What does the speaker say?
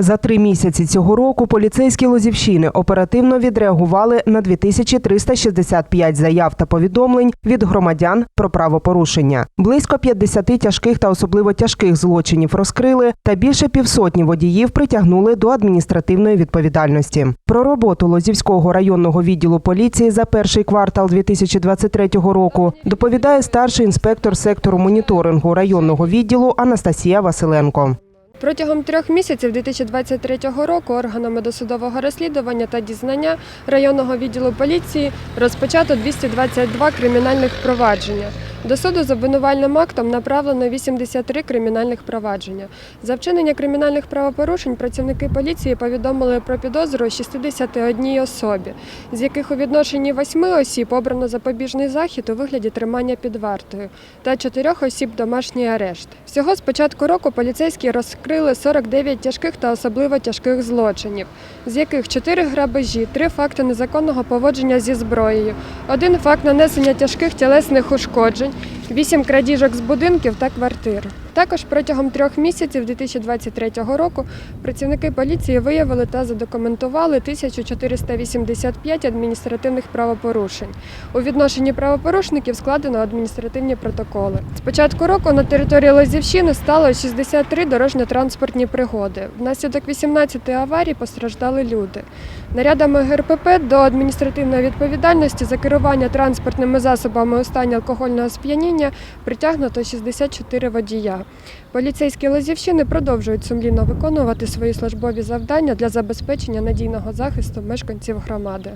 За три місяці цього року поліцейські Лозівщини оперативно відреагували на 2365 заяв та повідомлень від громадян про правопорушення. Близько 50 тяжких та особливо тяжких злочинів розкрили, та більше півсотні водіїв притягнули до адміністративної відповідальності. Про роботу Лозівського районного відділу поліції за перший квартал 2023 року доповідає старший інспектор сектору моніторингу районного відділу Анастасія Василенко. Протягом трьох місяців 2023 року органами досудового розслідування та дізнання районного відділу поліції розпочато 222 кримінальних провадження. До суду з обвинувальним актом направлено 83 кримінальних провадження. За вчинення кримінальних правопорушень працівники поліції повідомили про підозру 61 особі, з яких у відношенні 8 осіб обрано запобіжний захід у вигляді тримання під вартою та 4 осіб домашній арешт. Всього з початку року поліцейські розкрили 49 тяжких та особливо тяжких злочинів, з яких 4 грабежі, 3 факти незаконного поводження зі зброєю, один факт нанесення тяжких тілесних ушкоджень, 8 крадіжок з будинків та квартир. Також протягом трьох місяців 2023 року працівники поліції виявили та задокументували 1485 адміністративних правопорушень. У відношенні правопорушників складено адміністративні протоколи. З початку року на території Лозівщини стало 63 дорожньо-транспортні пригоди. Внаслідок 18 аварій постраждали люди. Нарядами ГРПП до адміністративної відповідальності за керування транспортними засобами у стані алкогольного сп'яніння притягнуто 64 водія. Поліцейські Лозівщини продовжують сумлінно виконувати свої службові завдання для забезпечення надійного захисту мешканців громади.